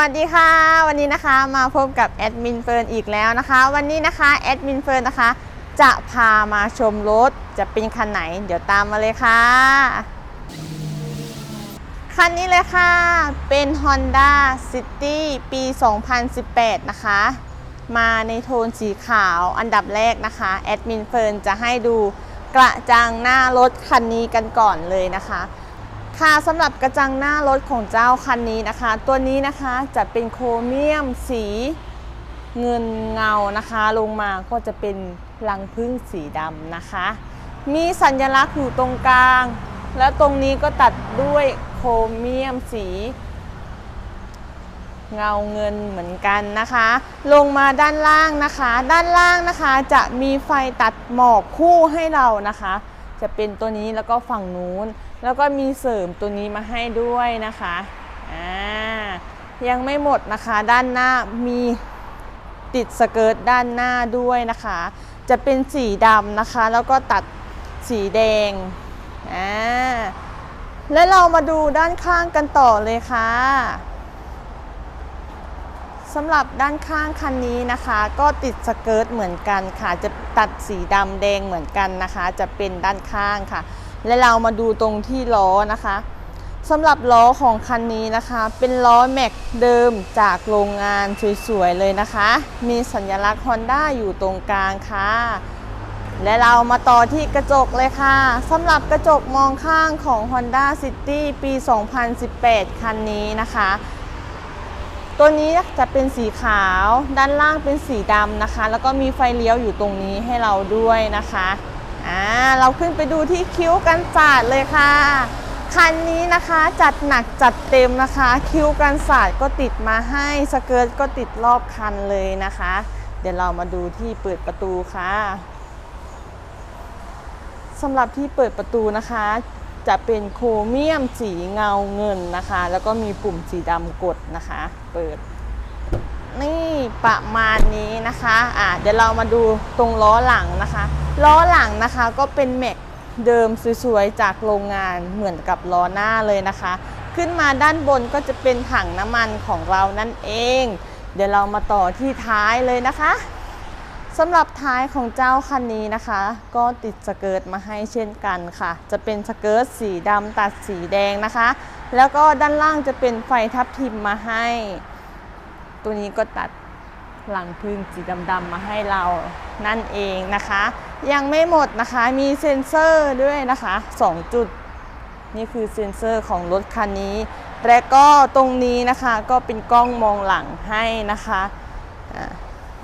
วัสดีค่ะ วันนี้นะคะมาพบกับแอดมินเฟิร์นอีกแล้วนะคะ วันนี้นะคะแอดมินเฟิร์นนะคะ จะพามาชมรถจะเป็นคันไหน เดี๋ยวตามมาเลยค่ะ คันนี้เลยค่ะ เป็น Honda City ปี 2018 นะคะ มาในโทนสีขาวอันดับแรกนะคะแอดมินเฟิร์นจะให้ดูกระจังหน้ารถคันนี้กันก่อนเลยนะคะ ค่ะสำหรับกระจังหน้ารถของเจ้าคันนี้นะคะ ตัวนี้นะคะจะเป็นโครเมียมสีเงินเงานะคะ ลงมาก็จะเป็นรังพึ่งสีดำนะคะ มีสัญลักษณ์อยู่ตรงกลาง แล้วตรงนี้ก็ตัดด้วยโครเมียมสี เงาเงินเหมือนกันนะคะ ลงมาด้านล่างนะคะ ด้านล่างนะคะจะมีไฟตัดหมอกคู่ให้เรานะคะ จะเป็นตัวนี้แล้วก็ฝั่งนู้น แล้วก็มีเสริมตัวนี้มาให้ด้วยนะคะอ่ายังไม่หมดนะคะด้านหน้ามีติดสเกิร์ตด้านหน้าด้วยนะคะ จะเป็นสีดำนะคะ แล้วก็ตัดสีแดงอ่าแล้วเรามาดูด้านข้างกันต่อเลยค่ะสำหรับด้านข้างคันนี้นะคะ ก็ติดสเกิร์ตเหมือนกันค่ะ จะตัดสีดำแดงเหมือนกันนะคะ จะเป็นด้านข้างค่ะ และเรามาดูตรงที่ล้อนะคะสำหรับล้อของคันนี้นะคะ เป็นล้อแม็กเดิมจากโรงงานสวยๆเลยนะคะ มีสัญลักษณ์ Honda อยู่ตรงกลางค่ะ และเรามาต่อที่กระจกเลยค่ะสำหรับกระจกมองข้างของ Honda City ปี 2018 คันนี้นะคะ ตัวนี้จะเป็นสีขาว ด้านล่างเป็นสีดำนะคะ แล้วก็มีไฟเลี้ยวอยู่ตรงนี้ให้เราด้วยนะคะ อ่าเราขึ้นไปดูที่คิ้วกันสาดเลยค่ะ คันนี้นะคะจัดหนักจัดเต็มนะคะ คิ้วกันสาดก็ติดมาให้สเกิร์ตก็ติดรอบคันเลยนะคะ เดี๋ยวเรามาดูที่เปิดประตูค่ะสำหรับที่เปิดประตูนะคะ จะเป็นโครเมียมสีเงาเงินนะคะ แล้วก็มีปุ่มสีดำกดนะคะ เปิด นี่ประมาณนี้นะคะอะเดี๋ยวเรามาดูตรงล้อหลังนะคะ ล้อหลังนะคะก็เป็นแม็กเดิมสวยๆจากโรงงานเหมือนกับล้อหน้าเลยนะคะ ขึ้นมาด้านบนก็จะเป็นถังน้ำมันของเรานั่นเอง เดี๋ยวเรามาต่อที่ท้ายเลยนะคะสำหรับท้ายของเจ้าคันนี้นะคะ ก็ติดสเกิร์ตมาให้เช่นกันค่ะ จะเป็นสเกิร์ตสีดำตัดสีแดงนะคะ แล้วก็ด้านล่างจะเป็นไฟทับทิมมาให้ ตัวนี้ก็ตัดหลังพึ่งสีดำๆมาให้เรา นั่นเองนะคะ ยังไม่หมดนะคะมีเซ็นเซอร์ด้วยนะคะ 2 จุด นี่คือเซ็นเซอร์ของรถคันนี้ และก็ตรงนี้นะคะก็เป็นกล้องมองหลังให้นะคะอะ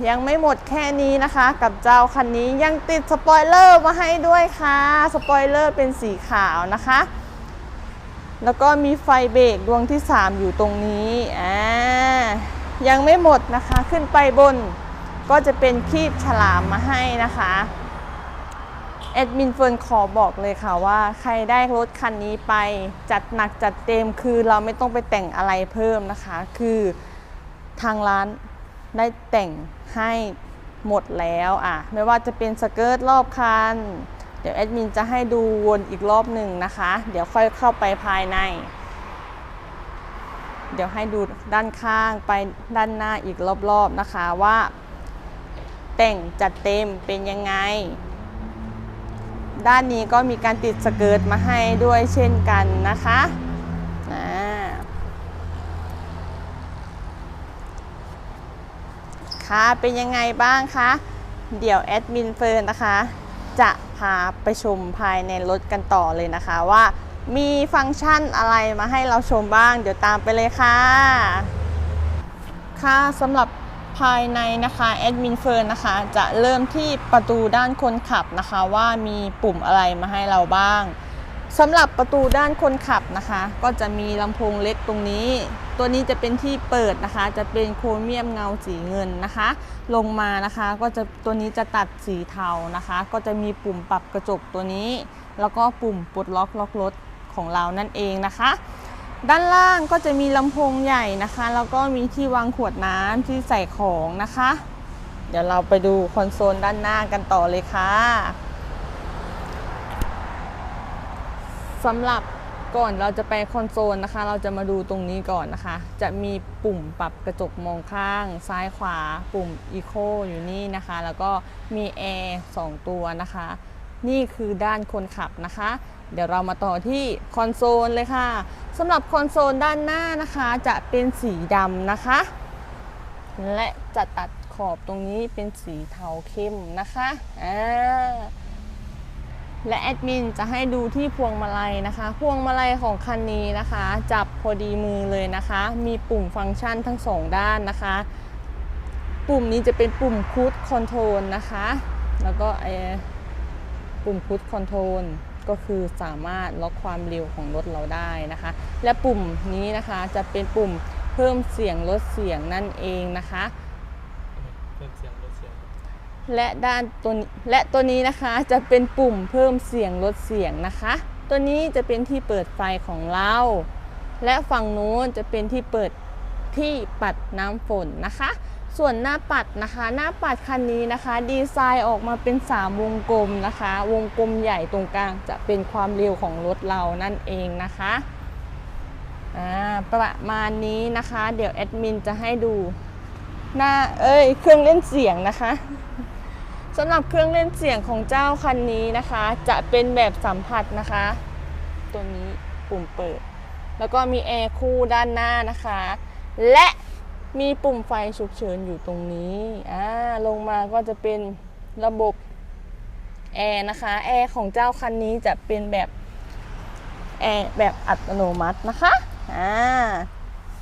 ยังไม่หมดแค่นี้นะคะ กับเจ้าคันนี้ยังติดสปอยเลอร์มาให้ด้วยค่ะ สปอยเลอร์เป็นสีขาวนะคะ แล้วก็มีไฟเบรกดวงที่ 3 อยู่ตรงนี้อ่ายังไม่หมดนะคะขึ้นไปบน ก็จะเป็นคีบฉลามมาให้นะคะแอดมินเฟิร์นขอบอกเลยค่ะว่าใครได้รถคันนี้ไปจัดหนักจัดเต็มคือเราไม่ต้องไปแต่งอะไรเพิ่มนะคะ คือทางร้านได้แต่งให้หมดแล้วอะไม่ว่าจะเป็นสเกิร์ตรอบคัน เดี๋ยวแอดมินจะให้ดูวนอีกรอบหนึ่งนะคะ เดี๋ยวค่อยเข้าไปภายใน เดี๋ยวให้ดูด้านข้างไปด้านหน้าอีกรอบๆนะคะว่า แต่งจัดเต็มเป็นยังไง ด้านนี้ก็มีการติดสเกิร์ตมาให้ด้วยเช่นกันนะคะอ่าค่ะเป็นยังไงบ้างคะ เดี๋ยวแอดมินเฟิร์นนะคะ จะพาไปชมภายในรถกันต่อเลยนะคะว่ามีฟังก์ชันอะไรมาให้เราชมบ้าง เดี๋ยวตามไปเลยค่ะ ค่ะสำหรับ ภายในนะคะแอดมินเฟิร์นนะคะ จะเริ่มที่ประตูด้านคนขับนะคะ ว่ามีปุ่มอะไรมาให้เราบ้างสำหรับประตูด้านคนขับนะคะ ก็จะมีลำโพงเล็กตรงนี้ ตัวนี้จะเป็นที่เปิดนะคะ จะเป็นโครเมียมเงาสีเงินนะคะ ลงมานะคะก็จะตัวนี้จะตัดสีเทานะคะ ก็จะมีปุ่มปรับกระจกตัวนี้ แล้วก็ปุ่มปลดล็อกล็อกรถของเรานั่นเองนะคะ ด้านล่างก็จะมีลำโพงใหญ่นะคะ แล้วก็มีที่วางขวดน้ำที่ใส่ของนะคะ เดี๋ยวเราไปดูคอนโซลด้านหน้ากันต่อเลยค่ะสำหรับก่อนเราจะไปคอนโซลนะคะ เราจะมาดูตรงนี้ก่อนนะคะ จะมีปุ่มปรับกระจกมองข้าง ซ้ายขวา ปุ่ม Eco อยู่นี่นะคะ แล้วก็มีแอร์2ตัวนะคะ นี่คือด้านคนขับนะคะ เดี๋ยวเรามาต่อที่คอนโซลเลยค่ะสำหรับคอนโซลด้านหน้านะคะจะเป็นสีดำนะคะ และจะตัดขอบตรงนี้เป็นสีเทาเข้มนะคะอ่าและแอดมินจะให้ดูที่พวงมาลัยนะคะ พวงมาลัยของคันนี้นะคะ จับพอดีมือเลยนะคะ มีปุ่มฟังก์ชันทั้งสองด้านนะคะ ปุ่มนี้จะเป็นปุ่มคูดคอนโทรลนะคะ แล้วก็ไอปุ่มคูดคอนโทรล ก็คือสามารถล็อกความเร็วของรถเราได้นะคะ และปุ่มนี้นะคะจะเป็นปุ่มเพิ่มเสียงลดเสียงนั่นเองนะคะเพิ่มเสียงลดเสียงและด้านตัวและตัวนี้นะคะจะเป็นปุ่มเพิ่มเสียงลดเสียงนะคะ ตัวนี้จะเป็นที่เปิดไฟของเรา และฝั่งนู้นจะเป็นที่เปิดที่ปัดน้ำฝนนะคะ ส่วนหน้าปัดนะคะ หน้าปัดคันนี้นะคะ ดีไซน์ออกมาเป็น 3 วงกลมนะคะ วงกลมใหญ่ตรงกลางจะเป็นความเร็วของรถเรานั่นเองนะคะอ่าประมาณนี้นะคะ เดี๋ยวแอดมินจะให้ดูหน้าเอ้ยเครื่องเล่นเสียงนะคะสำหรับเครื่องเล่นเสียงของเจ้าคันนี้นะคะ จะเป็นแบบสัมผัสนะคะ ตัวนี้ปุ่มเปิด แล้วก็มีแอร์คู่ด้านหน้านะคะ และ มีปุ่มไฟฉุกเฉินอยู่ตรงนี้อ่าลงมาก็จะเป็นระบบแอร์นะคะแอร์ของเจ้าคันนี้จะเป็นแบบแอร์แบบอัตโนมัตินะคะอ่า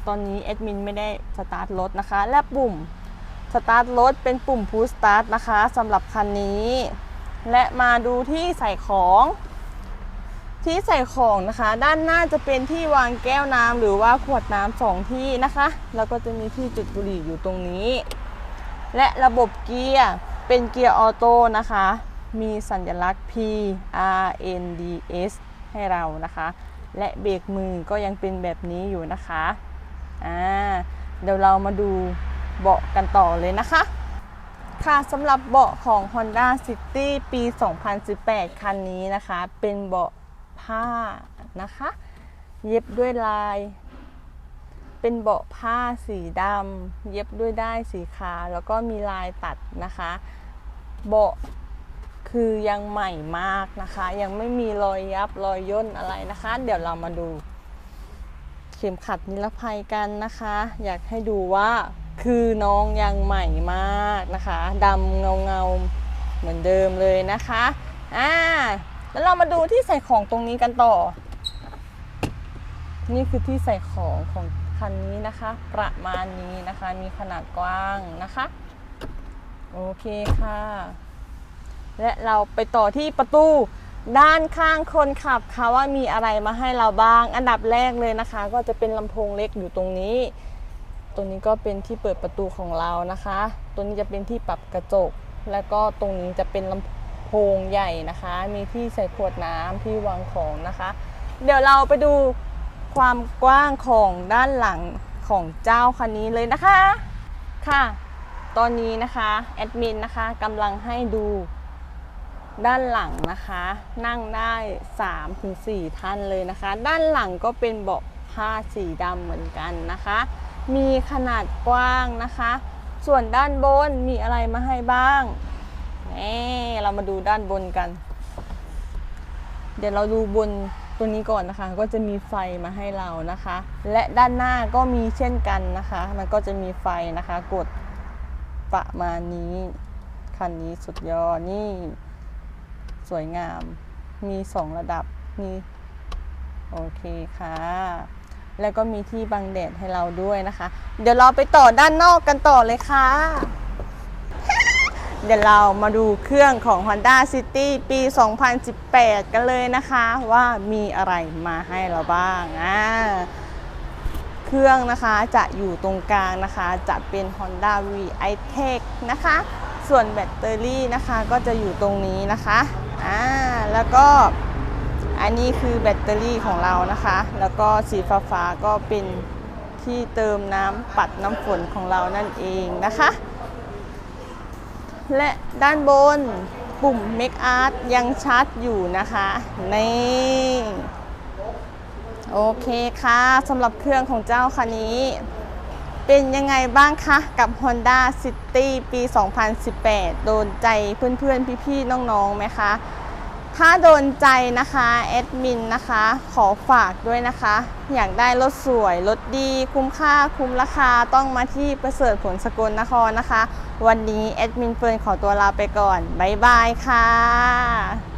ตอนนี้แอดมินไม่ได้สตาร์ทรถนะคะ และปุ่มสตาร์ทรถเป็นปุ่มพุชสตาร์ทนะคะสำหรับคันนี้ และมาดูที่ใส่ของ ที่ใส่ของนะคะ ด้านหน้าจะเป็นที่วางแก้วน้ำหรือว่าขวดน้ำสองที่นะคะ แล้วก็จะมีที่จุดบุหรี่อยู่ตรงนี้ และระบบเกียร์เป็นเกียร์ออโต้นะคะ มีสัญลักษณ์ P R N D S ให้เรานะคะ และเบรกมือก็ยังเป็นแบบนี้อยู่นะคะอ่าเดี๋ยวเรามาดูเบาะกันต่อเลยนะคะ ค่ะสำหรับเบาะของ Honda City ปี 2018 คันนี้นะคะ เป็นเบาะ ผ้านะคะ เย็บด้วยลาย เป็นเบาะผ้าสีดำเย็บด้วยได้ายสีขาวแล้วก็มีลายตัดนะคะ เบาะคือยังใหม่มากนะคะ ยังไม่มีรอยยับรอยย่นอะไรนะคะ เดี๋ยวเรามาดูเข็มขัดนิรภัยกันนะคะ อยากให้ดูว่าคือน้องยังใหม่มากนะคะดำเงาเงาเหมือนเดิมเลยนะคะ อ่า แล้วเรามาดูที่ใส่ของตรงนี้กันต่อ นี่คือที่ใส่ของของคันนี้นะคะ ประมาณนี้นะคะ มีขนาดกว้างนะคะ โอเคค่ะ และเราไปต่อที่ประตูด้านข้างคนขับค่ะว่ามีอะไรมาให้เราบ้าง อันดับแรกเลยนะคะ ก็จะเป็นลำโพงเล็กอยู่ตรงนี้ ตัวนี้ก็เป็นที่เปิดประตูของเรานะคะ ตัวนี้จะเป็นที่ปรับกระจก แล้วก็ตรงนี้จะเป็นลำโพ งใหญ่นะคะ มีที่ใส่ขวดน้ำที่วางของนะคะ เดี๋ยวเราไปดูความกว้างของด้านหลังของเจ้าคันนี้เลยนะคะค่ะ ตอนนี้นะคะแอดมินนะคะกำลังให้ดูด้านหลังนะคะ นั่งได้3-4ท่านเลยนะคะ ด้านหลังก็เป็นเบาะผ้าสีดำเหมือนกันนะคะ มีขนาดกว้างนะคะ ส่วนด้านบนมีอะไรมาให้บ้าง นี่เรามาดูด้านบนกัน เดี๋ยวเราดูบนตัวนี้ก่อนนะคะ ก็จะมีไฟมาให้เรานะคะ และด้านหน้าก็มีเช่นกันนะคะ มันก็จะมีไฟนะคะ กดประมาณนี้คันนี้สุดยอดนี่ สวยงาม มี2ระดับมีโอเคค่ะ แล้วก็มีที่บังแดดให้เราด้วยนะคะ เดี๋ยวเราไปต่อด้านนอกกันต่อเลยค่ะ เดี๋ยวเรามาดูเครื่องของ Honda City ปี 2018 กันเลยนะคะ ว่ามีอะไรมาให้เราบ้างอ่าเครื่องนะคะจะอยู่ตรงกลางนะคะ จะเป็น Honda V i-Tech นะคะ ส่วนแบตเตอรี่นะคะก็จะอยู่ตรงนี้นะคะอ่าแล้วก็อันนี้คือแบตเตอรี่ของเรานะคะ แล้วก็สีฟ้าฟาๆก็เป็นที่เติมน้ำปัดน้ำฝนของเรานั่นเองนะคะ และด้านบนปุ่ม Make Art ยังชัดอยู่นะคะ นี่โอเคค่ะสำหรับเครื่องของเจ้าคันนี้ เป็นยังไงบ้างคะ กับ Honda City ปี 2018 โดนใจเพื่อนๆ พี่ๆ น้องๆไหมคะ ถ้าโดนใจนะคะแอดมินนะคะ ขอฝากด้วยนะคะ อยากได้รถสวย รถดี คุ้มค่าคุ้มราคาต้องมาที่ประเสริฐผลสกลนครนะคะ วันนี้แอดมินเฟิร์นขอตัวลาไปก่อน บ๊ายบายค่ะ